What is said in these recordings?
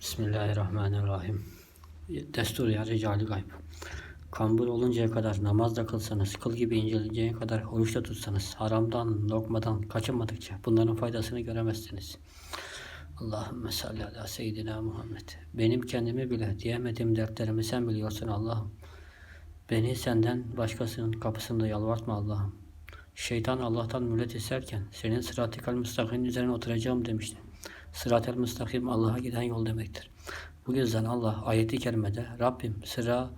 Bismillahirrahmanirrahim. Destur ya Ricali Gayb. Kambur oluncaya kadar namaz da kılsanız, kıl gibi incelinceye kadar oruç da tutsanız, haramdan, lokmadan kaçınmadıkça bunların faydasını göremezsiniz. Allahümme salli ala seyyidina Muhammed. Benim kendimi bile diyemediğim dertlerimi sen biliyorsun Allah'ım. Beni senden başkasının kapısında yalvartma Allah'ım. Şeytan Allah'tan millet isterken senin sırat-ı üzerine oturacağım demişti. Sırat-ı müstakim Allah'a giden yol demektir. Bu yüzden Allah ayeti kerimede Rabbim sıra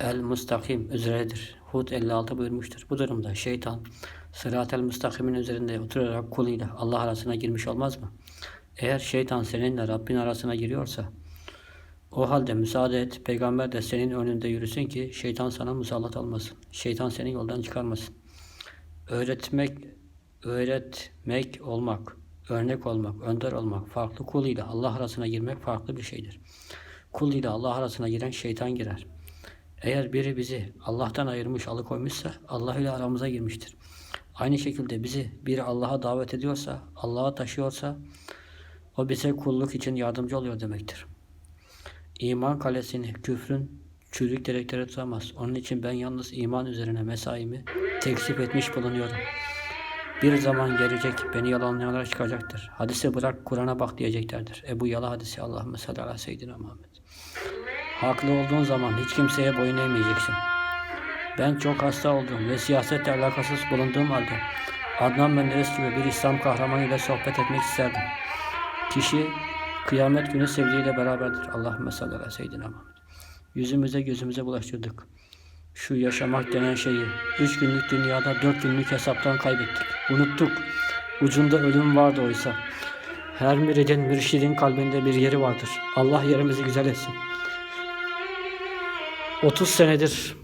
el müstakim üzeredir. Hud 56 buyurmuştur. Bu durumda şeytan sırat el müstakimin üzerinde oturarak kuluyla Allah arasına girmiş olmaz mı? Eğer şeytan seninle Rabbin arasına giriyorsa o halde müsaade et, peygamber de senin önünde yürüsün ki şeytan sana musallat olmasın. Şeytan seni yoldan çıkarmasın. Öğretmek, öğretmek olmak, örnek olmak, önder olmak farklı. Kul ile Allah arasına girmek farklı bir şeydir. Kul ile Allah arasına giren şeytan girer. Eğer biri bizi Allah'tan ayırmış, alıkoymuşsa Allah ile aramıza girmiştir. Aynı şekilde bizi biri Allah'a davet ediyorsa, Allah'a taşıyorsa o bize kulluk için yardımcı oluyor demektir. İman kalesini küfrün çürük direkleri tutamaz. Onun için ben yalnız iman üzerine mesaimi teksip etmiş bulunuyorum. Bir zaman gelecek beni yalanlayanlar çıkacaktır. Hadise bırak Kur'an'a bak diyeceklerdir. Ebu Yala hadisi Allahümme salli ala seyyidina Muhammed. Haklı olduğun zaman hiç kimseye boyun eğmeyeceksin. Ben çok hasta oldum ve siyasetle alakasız bulunduğum halde Adnan Menderes gibi bir İslam kahramanı ile sohbet etmek isterdim. Kişi kıyamet günü sevdiğiyle beraberdir. Allahümme salli ala seyyidina Muhammed. Yüzümüze gözümüze bulaştırdık. Şu yaşamak denen şeyi üç günlük dünyada dört günlük hesaptan kaybettik. Unuttuk. Ucunda ölüm vardı oysa. Her müridin, mürşidin kalbinde bir yeri vardır. Allah yerimizi güzel etsin. 30 senedir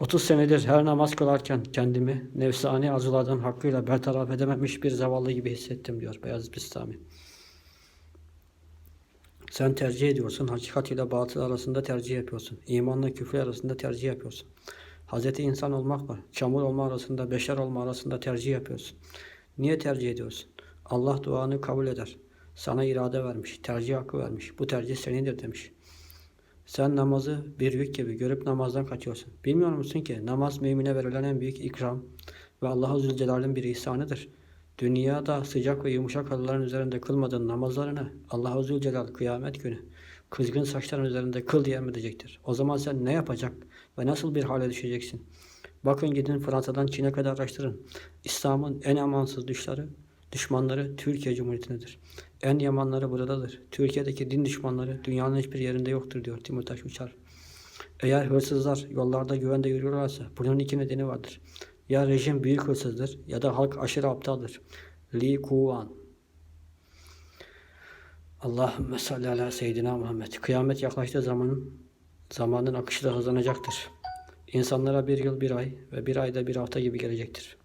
30 senedir her namaz kılarken kendimi nefsani arzulardan hakkıyla bertaraf edememiş bir zavallı gibi hissettim diyor Beyazıt Bistami. Sen tercih ediyorsun. Hakikat ile batıl arasında tercih yapıyorsun. İmanla küfür arasında tercih yapıyorsun. Hazreti insan olmakla çamur olma arasında, beşer olma arasında tercih yapıyorsun. Niye tercih ediyorsun? Allah duanı kabul eder. Sana irade vermiş, tercih hakkı vermiş. Bu tercih senindir demiş. Sen namazı bir yük gibi görüp namazdan kaçıyorsun. Bilmiyor musun ki namaz mümine verilen en büyük ikram ve Allah'a Zülcelal'in bir ihsanıdır. Dünyada sıcak ve yumuşak halıların üzerinde kılmadığın namazlarını Allah-u Zülcelal kıyamet günü kızgın saçların üzerinde kıl diye emredecektir. O zaman sen ne yapacak ve nasıl bir hale düşeceksin? Bakın gidin Fransa'dan Çin'e kadar araştırın. İslam'ın en amansız düşleri, düşmanları Türkiye Cumhuriyeti'ndedir. En yamanları buradadır. Türkiye'deki din düşmanları dünyanın hiçbir yerinde yoktur diyor Timurtaş Uçar. Eğer hırsızlar yollarda güvende yürüyorlarsa bunun iki nedeni vardır. Ya rejim büyük hırsızdır ya da halk aşırı aptaldır. Li Kuan. Allahümme salli ala seyyidina Muhammed. Kıyamet yaklaştığı zamanın zamanın akışı da hızlanacaktır. İnsanlara bir yıl bir ay ve bir ayda bir hafta gibi gelecektir.